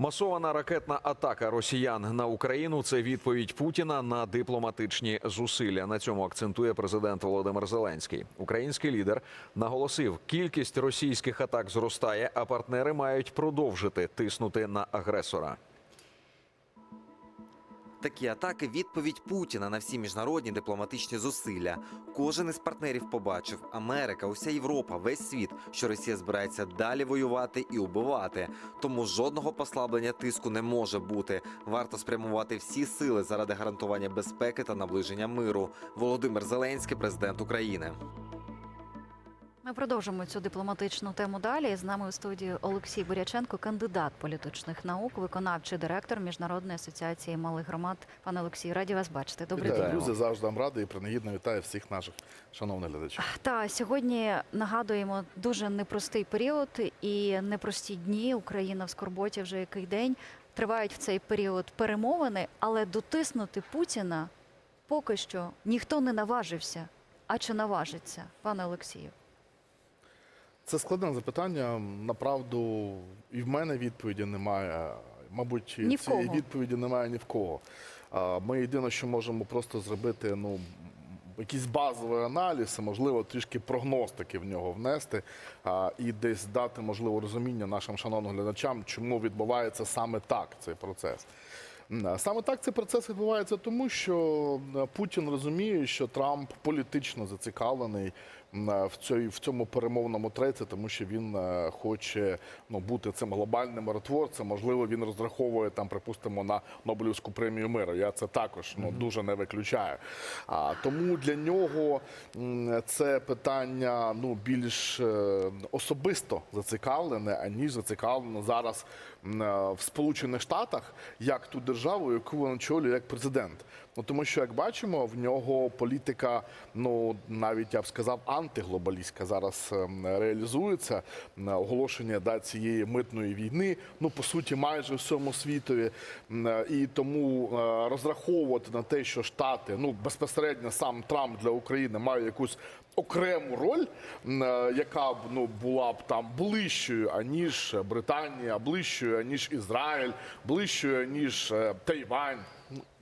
Масована ракетна атака росіян на Україну це відповідь Путіна на дипломатичні зусилля. На цьому акцентує президент Володимир Зеленський. Український лідер наголосив, кількість російських атак зростає, а партнери мають продовжити тиснути на агресора. Такі атаки відповідь Путіна на всі міжнародні дипломатичні зусилля. Кожен із партнерів побачив Америка, уся Європа, весь світ, що Росія збирається далі воювати і убивати. Тому жодного послаблення тиску не може бути. Варто спрямувати всі сили заради гарантування безпеки та наближення миру. Володимир Зеленський, президент України. Ми продовжимо цю дипломатичну тему далі. З нами у студії Олексій Буряченко, кандидат політичних наук, виконавчий директор Міжнародної асоціації малих громад. Пане Олексію, раді вас бачити. Добрий день. друзі, завжди вам радий і принагідно вітаю всіх наших шановних глядачів. Та сьогодні нагадуємо дуже непростий період і непрості дні. Україна в скорботі вже який день. Тривають в цей період перемовини, але дотиснути Путіна поки що ніхто не наважився. А чи наважиться, пане Олексію? Це складне запитання. Направду, і в мене відповіді немає. Мабуть, Ні цієї кого. відповіді немає ні в кого. Ми єдине, що можемо просто зробити, ну. Якийсь базовий аналіз, можливо, трішки прогностики в нього внести а, і десь дати можливо розуміння нашим шановним глядачам, чому відбувається саме так цей процес. Саме так цей процес відбувається, тому що е, Путін розуміє, що Трамп політично зацікавлений в цьому, в цьому перемовному треці, тому що він е, хоче ну, бути цим глобальним миротворцем. Можливо, він розраховує там, припустимо, на Нобелівську премію миру. Я це також ну, дуже не виключаю. А тому для нього це питання ну більш е, особисто зацікавлене, аніж зацікавлено зараз е, в Сполучених Штатах як ту державу, яку він очолює як президент. Ну тому що як бачимо, в нього політика, ну навіть я б сказав, антиглобалістська зараз ем, реалізується. Оголошення да, цієї митної війни, ну по суті, майже всьому світові. Е, І тому е, розраховувати на те, що Штати, ну безпосередньо сам Трамп для України має якусь окрему роль, е, яка б ну була б там ближчою аніж Британія, ближчою аніж Ізраїль, ближчою аніж Тайвань.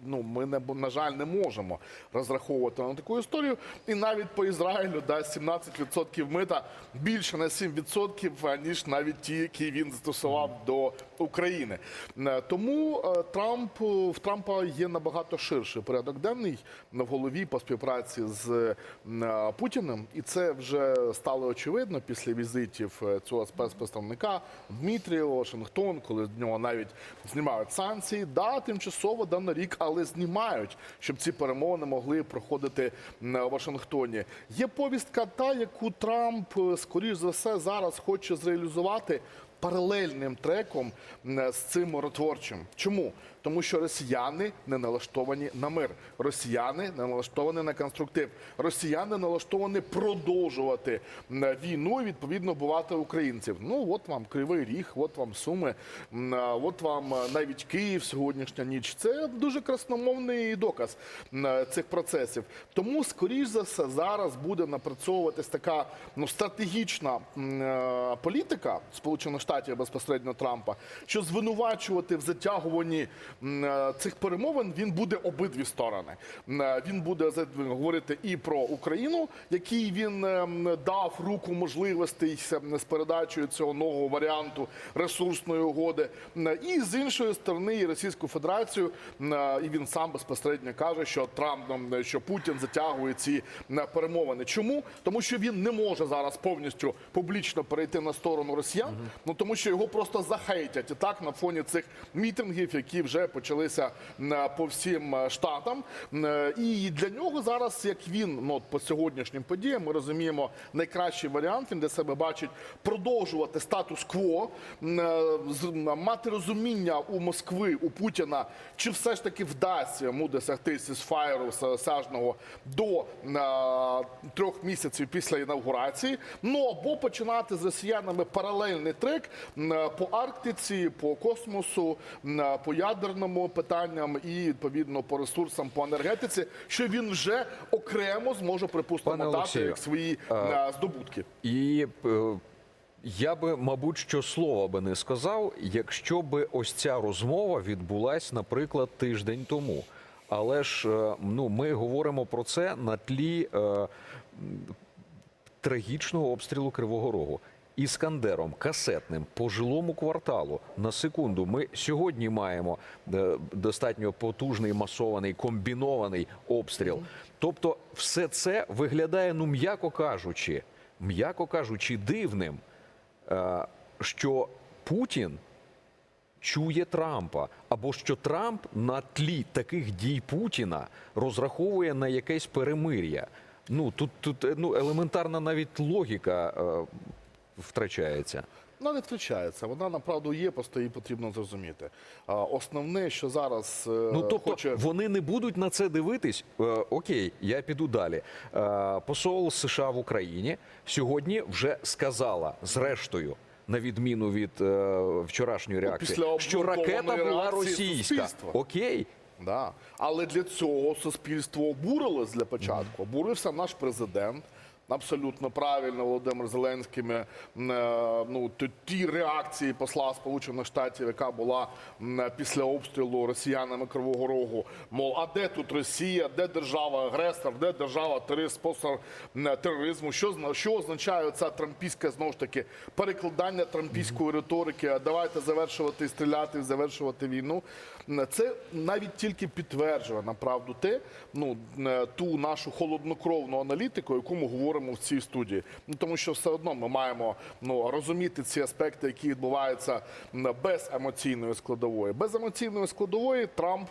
Ну, ми не на жаль не можемо розраховувати на таку історію. І навіть по Ізраїлю да, 17% мита більше на 7%, ніж навіть ті, які він застосував до України. Е, Тому е, Трамп в Трампа є набагато ширший порядок денний в голові по співпраці з е, Путіним, і це вже стало очевидно після візитів е, цього спецпредставника Дмитрія Вашингтон, коли з нього навіть знімають санкції. Да, тимчасово да, на рік, але знімають, щоб ці перемовини могли проходити в Вашингтоні. Є повістка, та яку Трамп е, скоріш за все зараз хоче зреалізувати. Паралельним треком з цим миротворчим. Чому? Тому що росіяни не налаштовані на мир, росіяни не налаштовані на конструктив, росіяни налаштовані продовжувати війну і відповідно вбивати українців. Ну от вам кривий ріг, от вам суми, от вам навіть Київ сьогоднішня ніч. Це дуже красномовний доказ цих процесів. Тому, скоріш за все, зараз буде напрацьовуватись така ну стратегічна політика Сполучених Штатів безпосередньо Трампа, що звинувачувати в затягуванні цих перемовин він буде обидві сторони. Е, Він буде говорити і про Україну, який він е, дав руку можливостей з передачею цього нового варіанту ресурсної угоди, і з іншої сторони і Російську Федерацію. Е, І він сам безпосередньо каже, що Трамп що Путін затягує ці перемовини. Чому? Тому що він не може зараз повністю публічно перейти на сторону росіян. Ну тому що його просто захейтять і так на фоні цих мітингів, які вже почалися по всім е, штатам. І для нього зараз, як він ну по сьогоднішнім подіям, ми розуміємо найкращий варіант. Він для себе бачить продовжувати статус-кво, е, мати розуміння у Москви, у Путіна, чи все ж таки вдасться йому досягти сісфайру сажного до е, трьох місяців після інаугурації. Ну або починати з росіянами паралельний трек е, по Арктиці, по космосу, м, е, по ядерному питанням і відповідно по ресурсам по енергетиці, що він вже окремо зможе припустимо Пане дати як свої е, здобутки. І е, Я би, мабуть, що слова би не сказав, якщо би ось ця розмова відбулась, наприклад, тиждень тому. Але ж е, ну, ми говоримо про це на тлі е, трагічного обстрілу Кривого Рогу. Іскандером касетним по жилому кварталу на секунду. Ми сьогодні маємо е, достатньо потужний масований комбінований обстріл. Тобто, все це виглядає, ну м'яко кажучи, м'яко кажучи, дивним, е, що Путін чує Трампа, або що Трамп на тлі таких дій Путіна розраховує на якесь перемир'я. Ну тут, тут е, ну, елементарна навіть логіка втрачається. Вона не втрачається, вона направду є, просто її потрібно зрозуміти. Основне, що зараз е, Ну тобто хоче вони не будуть на це дивитись. Е, окей, я піду далі. Е, посол США в Україні сьогодні вже сказала, зрештою, на відміну від е, вчорашньої реакції, після що ракета була російська. суспільства. Окей. Да. Але для цього суспільство обурилось для початку. Обурився наш президент. Абсолютно правильно Володимир Зеленський е, ну ті реакції посла Сполучених Штатів, яка була після обстрілу росіянами Кривого Рогу. Мов, а де тут Росія, де держава агресор, де держава терорист, тероризму? Що що означає ця трампійська знову ж таки перекладання трампійської риторики? а Давайте завершувати стріляти, завершувати війну. Це навіть тільки підтверджує направду те, ну е, ту нашу холоднокровну аналітику, яку ми говоримо в цій студії. Ну тому що все одно ми маємо ну розуміти ці аспекти, які відбуваються без емоційної складової. Без емоційної складової Трамп.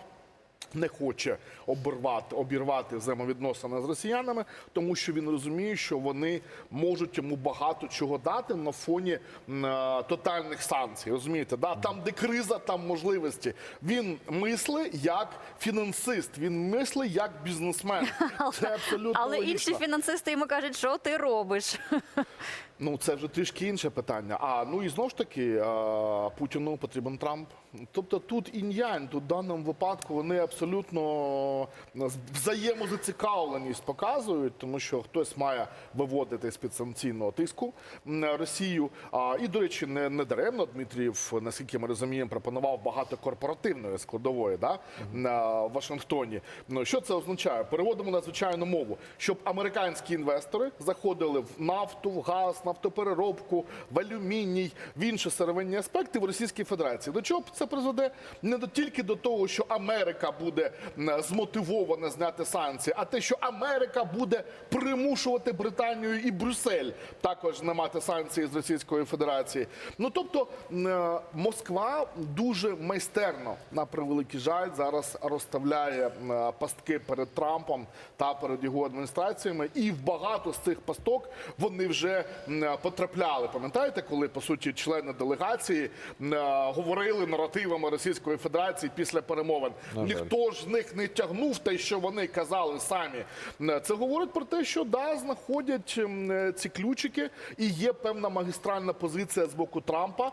Не хоче обірвати, обірвати взаємовідносини з росіянами, тому що він розуміє, що вони можуть йому багато чого дати на фоні е, тотальних санкцій. Розумієте, да? там, де криза, там можливості. Він мислить як фінансист, він мислить як бізнесмен. Це абсолютно Але логічно. інші фінансисти йому кажуть, що ти робиш. Ну, це вже трішки інше питання. А ну і знову ж таки, а, Путіну потрібен Трамп. Тобто тут інь-янь, тут в даному випадку вони абсолютно взаємозацікавленість показують, тому що хтось має виводити з під санкційного тиску Росію. А і до речі, не, не даремно Дмитрієв, наскільки ми розуміємо, пропонував багато корпоративної складової да, на Вашингтоні. Ну що це означає? Переводимо на звичайну мову, щоб американські інвестори заходили в нафту, в газ, нафтопереробку, в алюміній, в інші сировинні аспекти в Російській Федерації. До чого це призведе? Не тільки до того, що Америка буде змотивована зняти санкції, а те, що Америка буде примушувати Британію і Брюссель також знімати санкції з Російської Федерації. Ну тобто е, Москва дуже майстерно на превеликий жаль зараз розставляє е, пастки перед Трампом та перед його адміністраціями, і в багато з цих пасток вони вже потрапляли. Пам'ятаєте, коли по суті члени делегації е, говорили наративами Російської Федерації після перемовин? На. Ніхто ж з них не тягнув те, що вони казали самі. Це говорить про те, що да, знаходять е, ці ключики, і є певна магістральна позиція з боку Трампа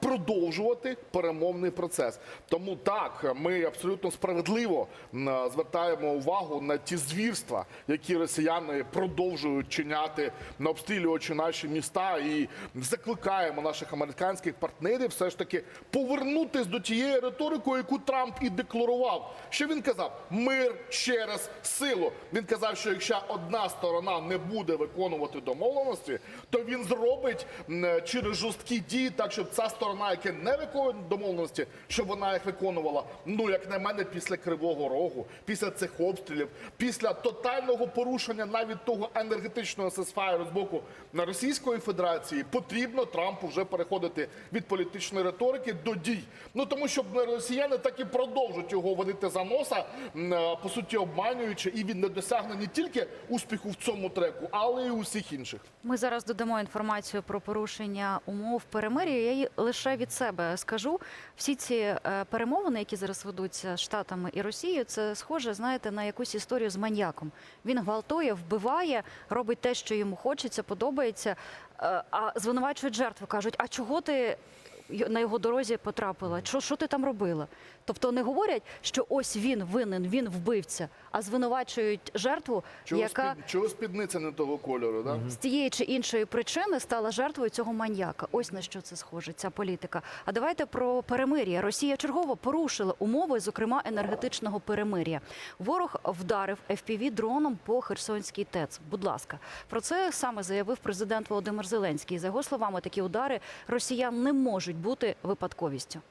продовжувати перемовний процес. Тому так ми абсолютно справедливо е, звертаємо увагу на ті звірства, які росіяни продовжують чиняти, обстрілюючи наші міста, і закликаємо наших американських партнерів все ж таки повернутись до тієї риторики, яку Трамп і декларував. Що він казав? Мир через силу. Він казав, що якщо одна сторона не буде виконувати домовленості, то він зробить через жорсткі дії, так щоб ця сторона, яка не виконує домовленості, щоб вона їх виконувала. Ну як на мене, після кривого рогу, після цих обстрілів, після тотального порушення навіть того енергетичного сесфайру з боку на Російської Федерації, потрібно Трампу вже переходити від політичної риторики до дій. Ну тому що росіяни так і продовжують його водити за носа, е, по суті, обманюючи, і він не досягне не тільки успіху в цьому треку, але й у всіх інших. Ми зараз додамо інформацію про порушення умов перемир'я. Я її лише від себе скажу. Всі ці е, перемовини, які зараз ведуться з Штатами і Росією, це схоже, знаєте, на якусь історію з маньяком. Він гвалтує, вбиває, робить те, що йому хочеться, подобається. Е, А звинувачують жертву. кажуть: а чого ти на його дорозі потрапила. Що, що ти там робила? Тобто не говорять, що ось він винен, він вбивця, а звинувачують жертву, Чого, яка спід... Чого спідниця не того кольору? Да? з тієї чи іншої причини стала жертвою цього маньяка. Ось на що це схоже, ця політика. А давайте про перемир'я. Росія чергово порушила умови, зокрема енергетичного перемир'я. Ворог вдарив fpv дроном по Херсонській ТЕЦ. Будь ласка, про це саме заявив президент Володимир Зеленський. За його словами, такі удари росіян не можуть бути випадковістю.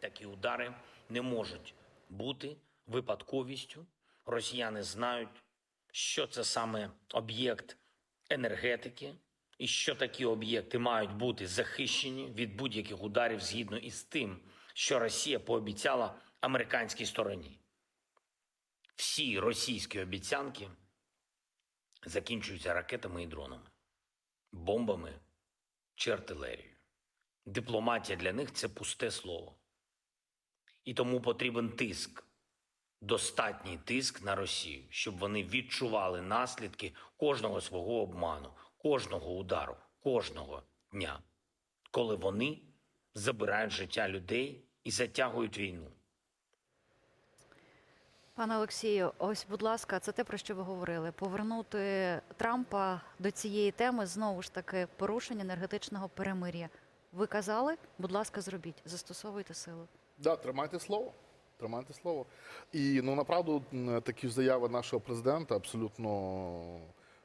Такі удари не можуть бути випадковістю. Росіяни знають, що це саме об'єкт енергетики, і що такі об'єкти мають бути захищені від будь-яких ударів згідно із тим, що Росія пообіцяла американській стороні. Всі російські обіцянки закінчуються ракетами і дронами, бомбами чи артилерією. Дипломатія для них це пусте слово. І тому потрібен тиск, достатній тиск на Росію, щоб вони відчували наслідки кожного свого обману, кожного удару, кожного дня, коли вони забирають життя людей і затягують війну. Пане Олексію, ось, будь ласка, це те, про що ви говорили. Повернути Трампа до цієї теми знову ж таки порушення енергетичного перемир'я. Ви казали, будь ласка, зробіть, застосовуйте силу. Да, тримайте слово. Тримайте слово. І ну направду такі заяви нашого президента абсолютно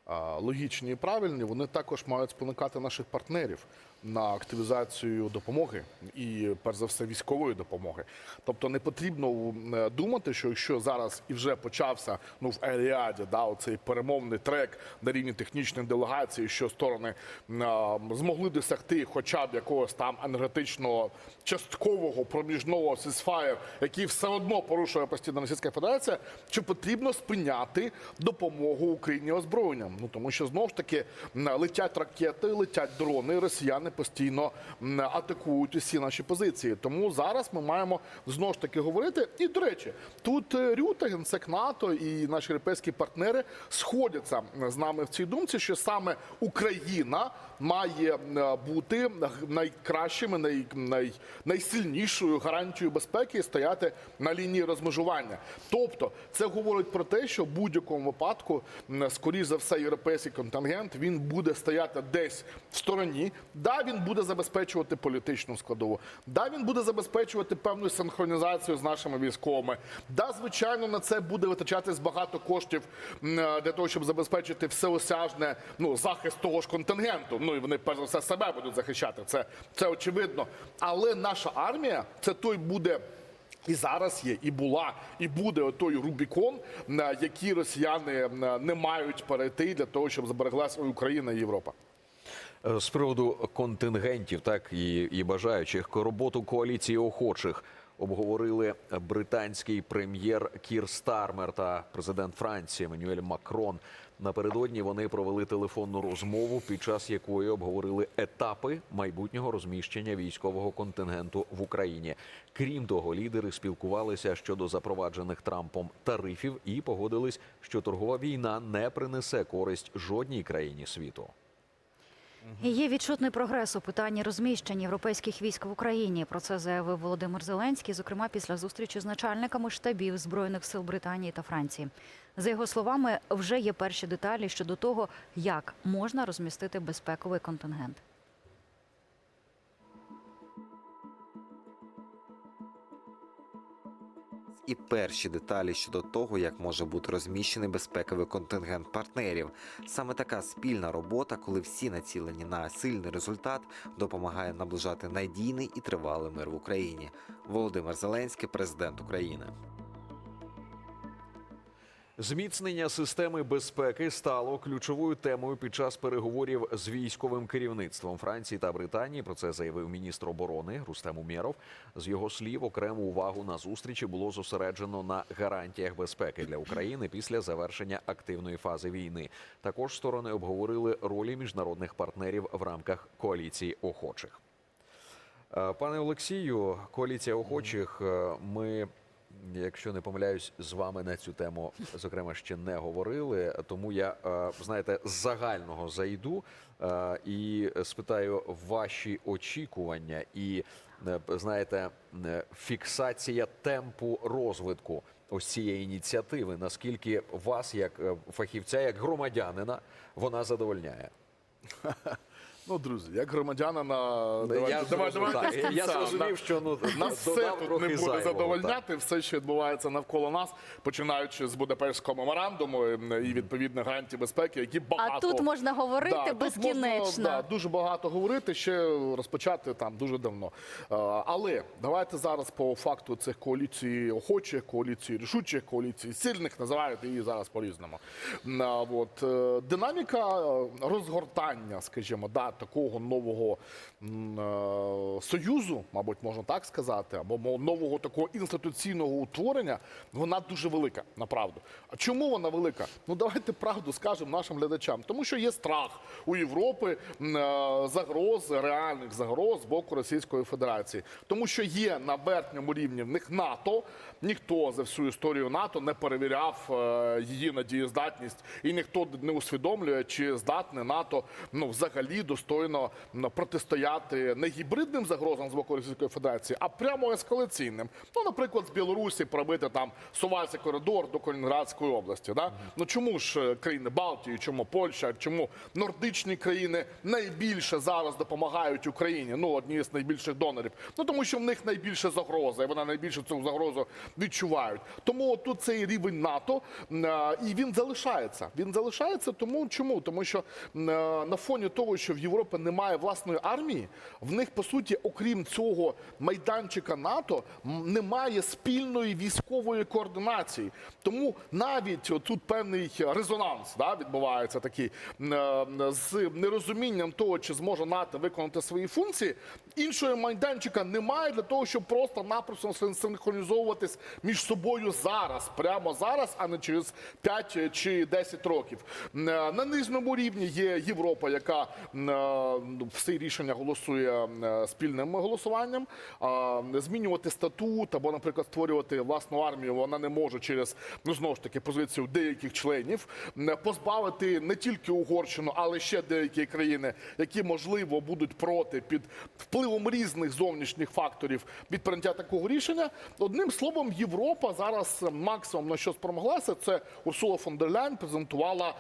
а, логічні і правильні. Вони також мають спонукати наших партнерів на активізацію допомоги і, перш за все, військової допомоги. Тобто не потрібно е, думати, що якщо зараз і вже почався ну в Еліаді, да, оцей перемовний трек на рівні технічної делегації, що сторони а, змогли досягти хоча б якогось там енергетичного часткового проміжного сісфаєр, який все одно порушує постійно Російська Федерація, чи потрібно спиняти допомогу Україні озброєнням? Ну тому що знову ж таки летять ракети, летять дрони, росіяни постійно атакують усі наші позиції. Тому зараз ми маємо знову ж таки говорити. І до речі, тут е, Рюта, генсек НАТО і наші європейські партнери сходяться з нами в цій думці, що саме Україна має е, бути найкращим, і най, най, найсильнішою гарантією безпеки і стояти на лінії розмежування. Тобто, це говорить про те, що в будь-якому випадку, скоріш за все, європейський контингент він буде стояти десь в стороні. Да, він буде забезпечувати політичну складову. Да, він буде забезпечувати певну синхронізацію з нашими військовими. Да, звичайно, на це буде витрачатись багато коштів для того, щоб забезпечити всеосяжне ну, захист того ж контингенту. Ну і вони перш за все себе будуть захищати. Це, це очевидно. Але наша армія це той буде. І зараз є, і була, і буде той Рубікон, на який росіяни е, не мають перейти для того, щоб збереглася Україна і Європа. Е, З приводу контингентів, так і, і бажаючих роботу коаліції охочих обговорили британський прем'єр Кір Стармер та президент Франції Еммануель Макрон. Напередодні вони провели телефонну розмову, під час якої обговорили етапи майбутнього розміщення військового контингенту в Україні. Крім того, лідери спілкувалися щодо запроваджених Трампом тарифів і погодились, що торгова війна не принесе користь жодній країні світу. Є відчутний прогрес у питанні розміщення європейських військ в Україні. Про це заявив Володимир Зеленський, зокрема після зустрічі з начальниками штабів збройних сил Британії та Франції. За його словами, вже є перші деталі щодо того, як можна розмістити безпековий контингент. І перші деталі щодо того, як може бути розміщений безпековий контингент партнерів. Саме така спільна робота, коли всі націлені на сильний результат, допомагає наближати надійний і тривалий мир в Україні. Володимир Зеленський, президент України. Зміцнення системи безпеки стало ключовою темою під час переговорів з військовим керівництвом Франції та Британії. Про це заявив міністр оборони Рустем Умєров. З його слів, окрему увагу на зустрічі було зосереджено на гарантіях безпеки для України після завершення активної фази війни. Також сторони обговорили ролі міжнародних партнерів в рамках коаліції охочих. Е, Пане Олексію, коаліція охочих. е, Ми якщо не помиляюсь, з вами на цю тему, зокрема, ще не говорили. Тому я, е, знаєте, з загального зайду е, і спитаю ваші очікування і, е, знаєте, фіксація темпу розвитку ось цієї ініціативи. Наскільки вас, як фахівця, як громадянина, вона задовольняє? Ну, друзі, як громадянина, я давайте, давай, зрозумів, давайте так. з я зрозумів, що ну Нас все додав тут трохи не буде зайвого, так. задовольняти, все, що відбувається навколо нас, починаючи з Будапештського меморандуму е, і відповідних гарантій безпеки, які багато А тут можна говорити Да, тут безкінечно. Можна, да, дуже багато говорити, ще розпочати там дуже давно. Е, Але давайте зараз по факту цих коаліцій охочих, коаліцій рішучих, коаліцій сильних, називають її зараз по-різному. А, От, е, динаміка е, розгортання, скажімо, да, такого нового е, союзу, мабуть, можна так сказати, або нового такого інституційного утворення, вона дуже велика, направду. А чому вона велика? Ну давайте правду скажемо нашим глядачам. Тому що є страх у Європи е, загроз, реальних загроз з боку Російської Федерації. Тому що є на верхньому рівні в них НАТО. Ніхто за всю історію НАТО не перевіряв е, її надієздатність, і ніхто не усвідомлює, чи здатне НАТО ну взагалі достойно протистояти не гібридним загрозам з боку Російської Федерації, а прямо ескалаційним. Ну, наприклад, з Білорусі пробити там Сувальський коридор до Калінінградської області. Да? Ну чому ж е, країни Балтії, чому Польща, чому нордичні країни найбільше зараз допомагають Україні? Ну, одні з найбільших донорів. Ну тому що в них найбільше загроза, і вона найбільше цю загрозу відчувають. Тому тут цей рівень НАТО е, і він залишається. Він залишається тому, чому? Тому що е, на фоні того, що в Європі немає власної армії, в них по суті, окрім цього майданчика НАТО, немає спільної військової координації. Тому навіть тут певний резонанс да, відбувається такий е, з нерозумінням того, чи зможе НАТО виконати свої функції. Іншого майданчика немає для того, щоб просто-напросто синхронізовуватись між собою зараз, прямо зараз, а не через 5 чи 10 років. Е, На нижньому рівні є Європа, яка е, всі рішення голосує е, спільним голосуванням. Змінювати статут або, наприклад, створювати власну армію вона не може через ну знову ж таки позицію деяких членів. Позбавити не тільки Угорщину, але ще деякі країни, які можливо будуть проти під впливом різних зовнішніх факторів від прийняття такого рішення. Одним словом, Європа зараз максимум на що спромоглася, це Урсула фон дер Ляйн презентувала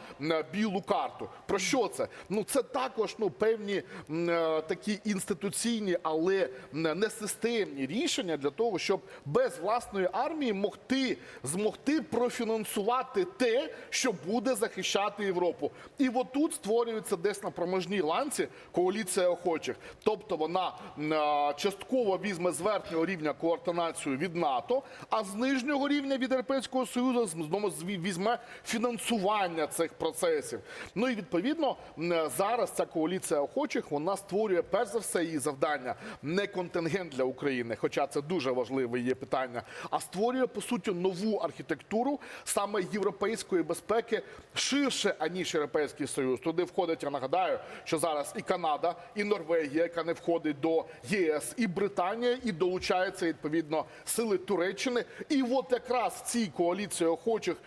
білу карту. Про що це? Ну це також ну певні е, такі інституційні, але не системні рішення для того, щоб без власної армії могти змогти профінансувати те, що буде захищати Європу. І отут створюється десь на промежній ланці коаліція охочих. Тобто вона е, частково візьме з верхнього рівня координацію від НАТО, а з нижнього рівня від Європейського Союзу знову візьме фінансування цих процесів. Ну і відповідно е, зараз ця коаліція охочих вона створює перш за все її завдання не контингент для України, хоча це дуже важливе є питання, а створює по суті нову архітектуру саме європейської безпеки ширше аніж Європейський Союз. Туди входить, я нагадаю, що зараз і Канада, і Норвегія, яка не входить до ЄС, і Британія, і долучаються відповідно сили Туреччини. І от якраз в цій коаліції охочих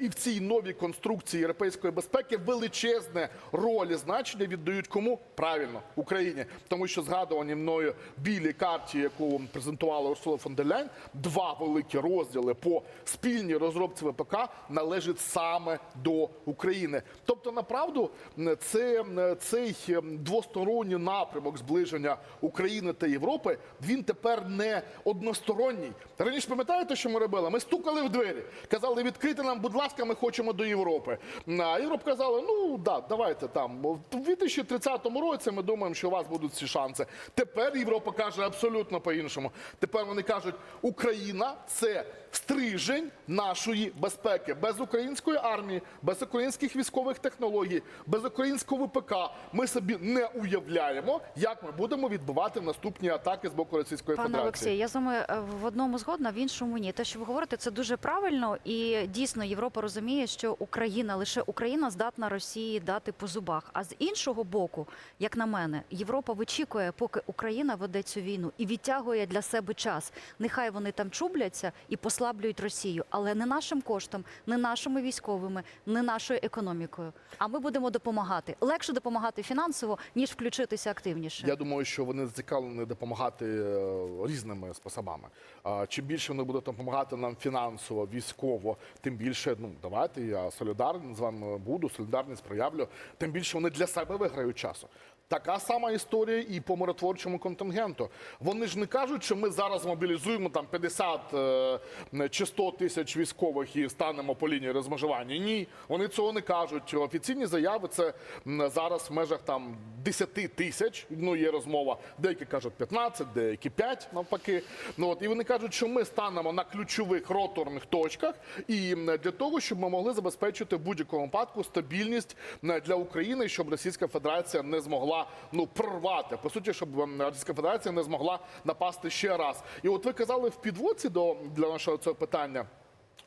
і в цій новій конструкції європейської безпеки величезне роль і значення віддають кому правильно Україні, тому що згадувані мною білі карті, яку презентувала Урсула фон дер Ляйн, два великі розділи по спільній розробці ВПК належать саме до України. Тобто, направду, це цей двосторонній напрямок зближення України та Європи. Він тепер не односторонній. Раніше пам'ятаєте, що ми робили? Ми стукали в двері, казали, відкрити нам, будь ласка, ми хочемо до Європи. А Європа казала, ну да, давайте там. В 2030 році ми думаємо, що у вас будуть всі шанси. Тепер Європа каже абсолютно по-іншому. Тепер вони кажуть, Україна це стрижень нашої безпеки. Без української армії, без українських військових технологій, без українського ВПК ми собі не уявляємо, як ми будемо відбивати наступні атаки з боку Російської Пане Федерації. Олексій, я з вами е, в одному згодна, в іншому ні. Те, що ви говорите, це дуже правильно, і дійсно Європа розуміє, що Україна лише Україна здатна Росії дати по зубах. А з іншого боку, як на мене, Європа вичікує, поки Україна веде цю війну і відтягує для себе час. Нехай вони там чубляться і послаблюють Росію, але не нашим коштом, не нашими військовими, не нашою економікою. А ми будемо допомагати. Легше допомагати фінансово, ніж включитися активніше. Я думаю, що вони зацікавлені допомагати е, різними способами. Чим більше вони будуть допомагати нам фінансово, військово, тим більше, ну давайте я солідарний з вами буду, солідарність проявлю, тим більше вони для себе виграють часу. Така сама історія і по миротворчому контингенту. Вони ж не кажуть, що ми зараз мобілізуємо там 50 е, чи 100 тисяч військових і станемо по лінії розмежування. Ні, вони цього не кажуть. Офіційні заяви це зараз в межах там 10 тисяч. Ну є розмова. Деякі кажуть 15, деякі 5, навпаки. Ну от і вони кажуть, що ми станемо на ключових роторних точках, і для того, щоб ми могли забезпечити в будь-якому випадку стабільність для України, щоб Російська Федерація не змогла ну прорвати. По суті, щоб Російська Федерація не змогла напасти ще раз. І от ви казали в підводці до для нашого цього питання.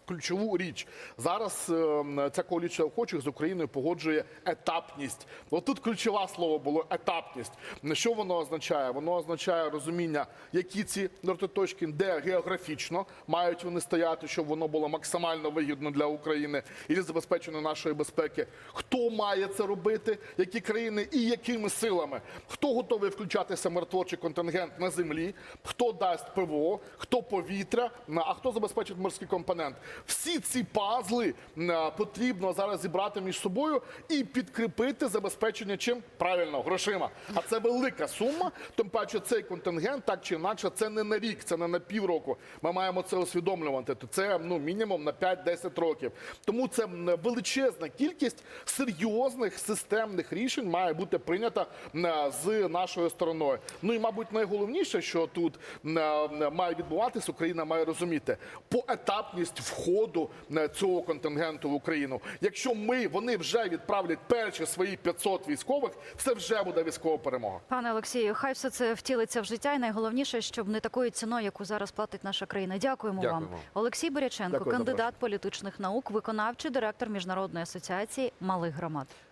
Ключову річ зараз е, ця коаліція охочих з Україною погоджує етапність. От тут ключове слово було етапність. Що воно означає? Воно означає розуміння, які ці точки, де географічно мають вони стояти, щоб воно було максимально вигідно для України і для забезпечення нашої безпеки. Хто має це робити? Які країни і якими силами? Хто готовий включатися миротворчий контингент на землі? Хто дасть ПВО? Хто повітря? А хто забезпечить морський компонент? Всі ці пазли е, потрібно зараз зібрати між собою і підкріпити забезпечення чим правильно грошима. А це велика сума. Тим паче цей контингент, так чи інакше, це не на рік, це не на півроку. Ми маємо це усвідомлювати. Це ну мінімум на 5-10 років. Тому це величезна кількість серйозних системних рішень має бути прийнята е, з нашою стороною. Ну і мабуть, найголовніше, що тут е, має відбуватися, Україна має розуміти поетапність входу е, цього контингенту в Україну. Якщо ми вони вже відправлять перші свої 500 військових, це вже буде військова перемога. Пане Олексію, хай все це втілиться в життя, і найголовніше, щоб не такою ціною, яку зараз платить наша країна. Дякуємо, Дякуємо. вам. Олексій Боряченко, Дякую кандидат політичних наук, виконавчий директор міжнародної асоціації малих громад.